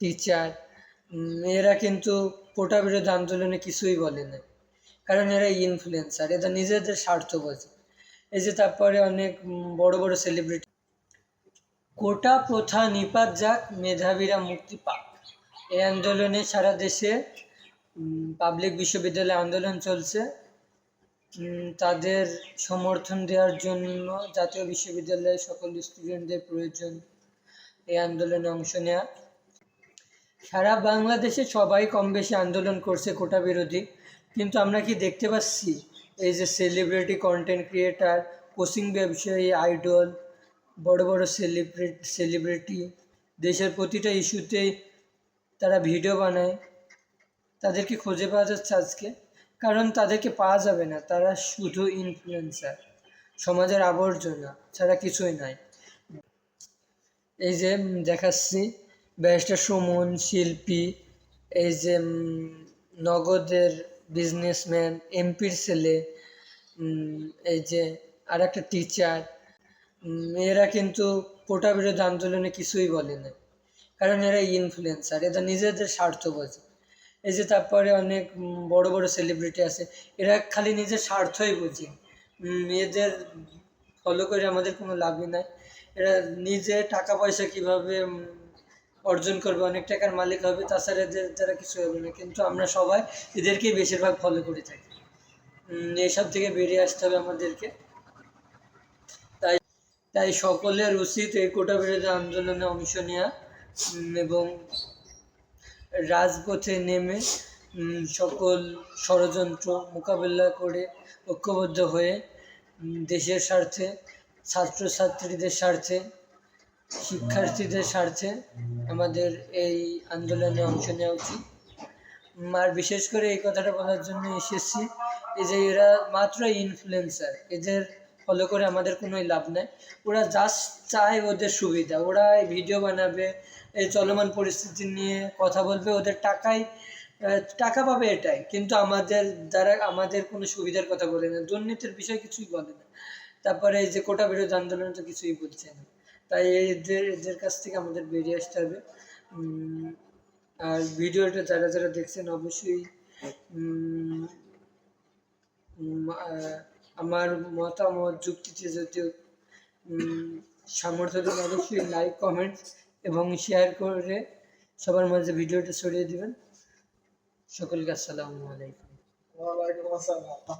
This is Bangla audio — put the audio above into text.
টিচার এরা কিন্তু কোটা বিরোধী আন্দোলনে কিছুই বলে না কারণ এরা ইনফ্লুয়েন্সার এরা নিজেদের স্বার্থ বোঝে এই যে তারপরে অনেক বড় বড় সেলিব্রিটি কোটা প্রথা নিপাত যাক, মেধাবীরা মুক্তি পাক। এই আন্দোলনে সারা দেশে পাবলিক বিশ্ববিদ্যালয়ে আন্দোলন চলছে। তাদের সমর্থন দেওয়ার জন্য জাতীয় বিশ্ববিদ্যালয়ের সকল স্টুডেন্টদের প্রয়োজন। এই আন্দোলনে অংশ নেওয়া সারা বাংলাদেশে সবাই কম বেশি আন্দোলন করছে কোটা বিরোধী। কিন্তু আমরা কি দেখতে পাচ্ছি? এই যে সেলিব্রিটি কন্টেন্ট ক্রিয়েটার কোচিং ব্যবসায়ী আইডল বড় বড় সেলিব্রিটি সেলিব্রিটি দেশের প্রতিটা ইস্যুতেই তারা ভিডিও বানায়। তাদেরকে খুঁজে পাওয়া যাচ্ছে আজকে? কারণ তাদেরকে পাওয়া যাবে না। তারা শুধু ইনফ্লুয়েন্সার সমাজের আবর্জনা, ছাড়া কিছুই নাই। এই যে দেখাচ্ছি ব্যারিস্টার সুমন শিল্পী, এই যে নগদের বিজনেসম্যান এমপির ছেলে এই যে আর একটা টিচার এরা কিন্তু কোটা বিরোধী আন্দোলনে কিছুই বলে না কারণ এরা ইনফ্লুয়েন্সার এরা নিজেদের স্বার্থ বোঝে এই যে, তারপরে অনেক বড় বড় সেলিব্রিটি আছে, এরা খালি নিজের স্বার্থই বোঝে। এদের ফলো করে আমাদের কোনো লাভই নাই। এরা নিজে টাকা পয়সা কীভাবে অর্জন করবে, অনেক টাকার মালিক হবে, তাছাড়া এদের দ্বারা কিছু হবে না। কিন্তু আমরা সবাই এদেরকেই বেশিরভাগ ফলো করে থাকি। এসব থেকে বেরিয়ে আসতে হবে আমাদেরকে। তাই তাই সকলের উচিত এই কোটা বিরোধী আন্দোলনে অংশ নেওয়া এবং রাজপথে নেমে সকল ষড়যন্ত্র মোকাবিলা করে ঐক্যবদ্ধ হয়ে দেশের স্বার্থে, ছাত্রছাত্রীদের স্বার্থে, শিক্ষার্থীদের স্বার্থে আমাদের এই আন্দোলনে অংশ নেওয়া উচিত। আর বিশেষ করে এই কথাটা বলার জন্য এসেছি এই যে এরা মাত্র ইনফ্লুয়েন্সার এদের ফলো করে আমাদের কোনো লাভ নাই। ওরা জাস্ট চায় ওদের সুবিধা ওরা এই ভিডিও বানাবে এই চলমান পরিস্থিতি নিয়ে কথা বলবে ওদের আহ, টাকা পাবে এটাই। কিন্তু আমাদের দ্বারা আমাদের কোনো সুবিধার কথা বলে না দুর্নীতির বিষয় কিছুই বলে না। তারপরে এই যে কোটা বিরোধী আন্দোলন তো কিছুই বলছে না। তাই এদের এদের কাছ থেকে আমাদের বেরিয়ে আসতে হবে। আর ভিডিওটা যারা যারা দেখছেন অবশ্যই আমার মতামত, যুক্তিতে যদিও সামর্থ্য অবশ্যই লাইক কমেন্ট এবং শেয়ার করে সবার মাঝে ভিডিওটা ছড়িয়ে দিবেন। সকলকে আসসালামু আলাইকুম। ওয়ালাইকুম আসসালাম।